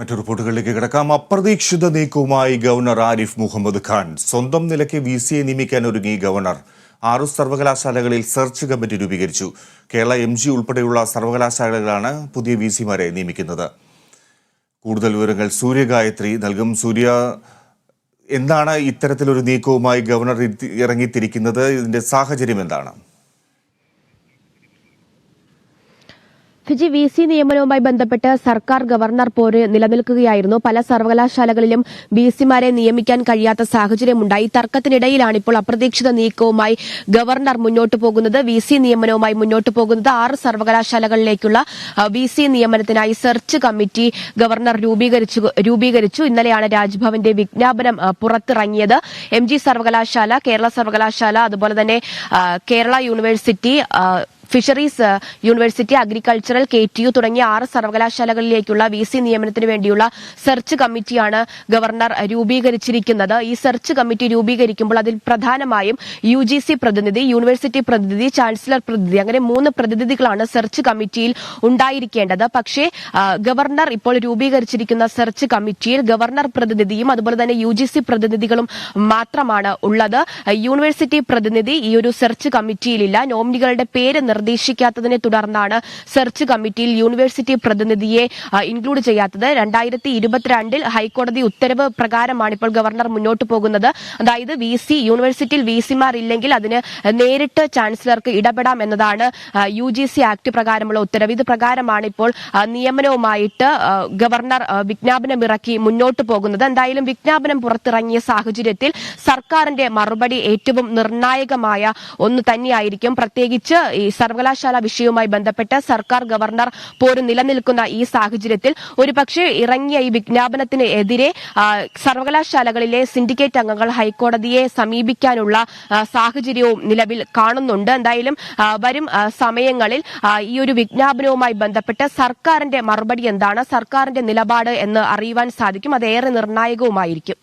മറ്റു റിപ്പോർട്ടുകളിലേക്ക് കിടക്കാം. അപ്രതീക്ഷിത നീക്കവുമായി ഗവർണർ ആരിഫ് മുഹമ്മദ് ഖാൻ സ്വന്തം നിലയ്ക്ക് വി സിയെ നിയമിക്കാൻ ഒരുങ്ങി. ഗവർണർ ആറു സർവകലാശാലകളിൽ സെർച്ച് കമ്മിറ്റി രൂപീകരിച്ചു. കേരള എം ജി ഉൾപ്പെടെയുള്ള സർവകലാശാലകളാണ് പുതിയ വി സിമാരെ നിയമിക്കുന്നത്. കൂടുതൽ വിവരങ്ങൾ സൂര്യഗായത്രി നൽകും. സൂര്യ എന്താണ് ഇത്തരത്തിലൊരു നീക്കവുമായി ഗവർണർ ഇറങ്ങിത്തിരിക്കുന്നത്? ഇതിന്റെ സാഹചര്യം എന്താണ്? ഫിജി വി സി നിയമനവുമായി ബന്ധപ്പെട്ട് സർക്കാർ ഗവർണർ പോര് നിലനിൽക്കുകയായിരുന്നു. പല സർവകലാശാലകളിലും വി സിമാരെ നിയമിക്കാൻ കഴിയാത്ത സാഹചര്യമുണ്ടായി. തർക്കത്തിനിടയിലാണ് ഇപ്പോൾ അപ്രതീക്ഷിത നീക്കവുമായി ഗവർണർ മുന്നോട്ട് പോകുന്നത്. വി സി നിയമനവുമായി മുന്നോട്ട് പോകുന്നത് ആറ് സർവകലാശാലകളിലേക്കുള്ള വി സി നിയമനത്തിനായി സെർച്ച് കമ്മിറ്റി ഗവർണർ രൂപീകരിച്ചു രൂപീകരിച്ചു. ഇന്നലെയാണ് രാജ്ഭവന്റെ വിജ്ഞാപനം പുറത്തിറങ്ങിയത്. എം ജി സർവകലാശാല കേരള സർവകലാശാല അതുപോലെ തന്നെ Kerala university fisheries university agricultural K T U തുടങ്ങിയ ആറ് സർവകലാശാലകളിലേക്കുള്ള വി സി നിയമനത്തിന് വേണ്ടിയുള്ള സെർച്ച് കമ്മിറ്റിയാണ് ഗവർണർ രൂപീകരിച്ചിരിക്കുന്നത്. ഈ സെർച്ച് കമ്മിറ്റി രൂപീകരിക്കുമ്പോൾ അതിൽ പ്രധാനമായും യു പ്രതിനിധി യൂണിവേഴ്സിറ്റി പ്രതിനിധി ചാൻസലർ പ്രതിനിധി അങ്ങനെ മൂന്ന് പ്രതിനിധികളാണ് സെർച്ച് കമ്മിറ്റിയിൽ ഉണ്ടായിരിക്കേണ്ടത്. പക്ഷേ ഗവർണർ ഇപ്പോൾ രൂപീകരിച്ചിരിക്കുന്ന സെർച്ച് കമ്മിറ്റിയിൽ ഗവർണർ പ്രതിനിധിയും അതുപോലെ തന്നെ യു പ്രതിനിധികളും മാത്രമാണ് ഉള്ളത്. യൂണിവേഴ്സിറ്റി പ്രതിനിധി ഈ ഒരു സെർച്ച് കമ്മിറ്റിയിലില്ല. നോമിനികളുടെ പേര് നിർദ്ദേശിക്കാത്തതിനെ തുടർന്നാണ് സെർച്ച് കമ്മിറ്റിയിൽ യൂണിവേഴ്സിറ്റി പ്രതിനിധിയെ ഇൻക്ലൂഡ് ചെയ്യാത്തത്. രണ്ടായിരത്തി ഇരുപത്തിരണ്ടിൽ ഹൈക്കോടതി ഉത്തരവ് പ്രകാരമാണ് ഇപ്പോൾ ഗവർണർ മുന്നോട്ട് പോകുന്നത്. അതായത് വി സി യൂണിവേഴ്സിറ്റിയിൽ വി സിമാർ ഇല്ലെങ്കിൽ അതിന് നേരിട്ട് ചാൻസലർക്ക് ഇടപെടാം എന്നതാണ് യു ജി സി ആക്ട് പ്രകാരമുള്ള ഉത്തരവ്. ഇത് പ്രകാരമാണ് ഇപ്പോൾ നിയമനവുമായിട്ട് ഗവർണർ വിജ്ഞാപനമിറക്കി മുന്നോട്ട് പോകുന്നത്. എന്തായാലും വിജ്ഞാപനം പുറത്തിറങ്ങിയ സാഹചര്യത്തിൽ സർക്കാരിന്റെ മറുപടി ഏറ്റവും നിർണായകമായ ഒന്ന് തന്നെയായിരിക്കും. പ്രത്യേകിച്ച് ഈ സർവകലാശാല വിഷയവുമായി ബന്ധപ്പെട്ട് സർക്കാർ ഗവർണർ പോലും നിലനിൽക്കുന്ന ഈ സാഹചര്യത്തിൽ ഒരുപക്ഷെ ഇറങ്ങിയ ഈ വിജ്ഞാപനത്തിന് എതിരെ സർവകലാശാലകളിലെ സിൻഡിക്കേറ്റ് അംഗങ്ങൾ ഹൈക്കോടതിയെ സമീപിക്കാനുള്ള സാഹചര്യവും നിലവിൽ കാണുന്നുണ്ട്. എന്തായാലും വരും സമയങ്ങളിൽ ഈ ഒരു വിജ്ഞാപനവുമായി ബന്ധപ്പെട്ട് സർക്കാരിന്റെ മറുപടി എന്താണ്? സർക്കാരിന്റെ നിലപാട് എന്ന് അറിയുവാൻ സാധിക്കും. അത് ഏറെ നിർണായകവുമായിരിക്കും.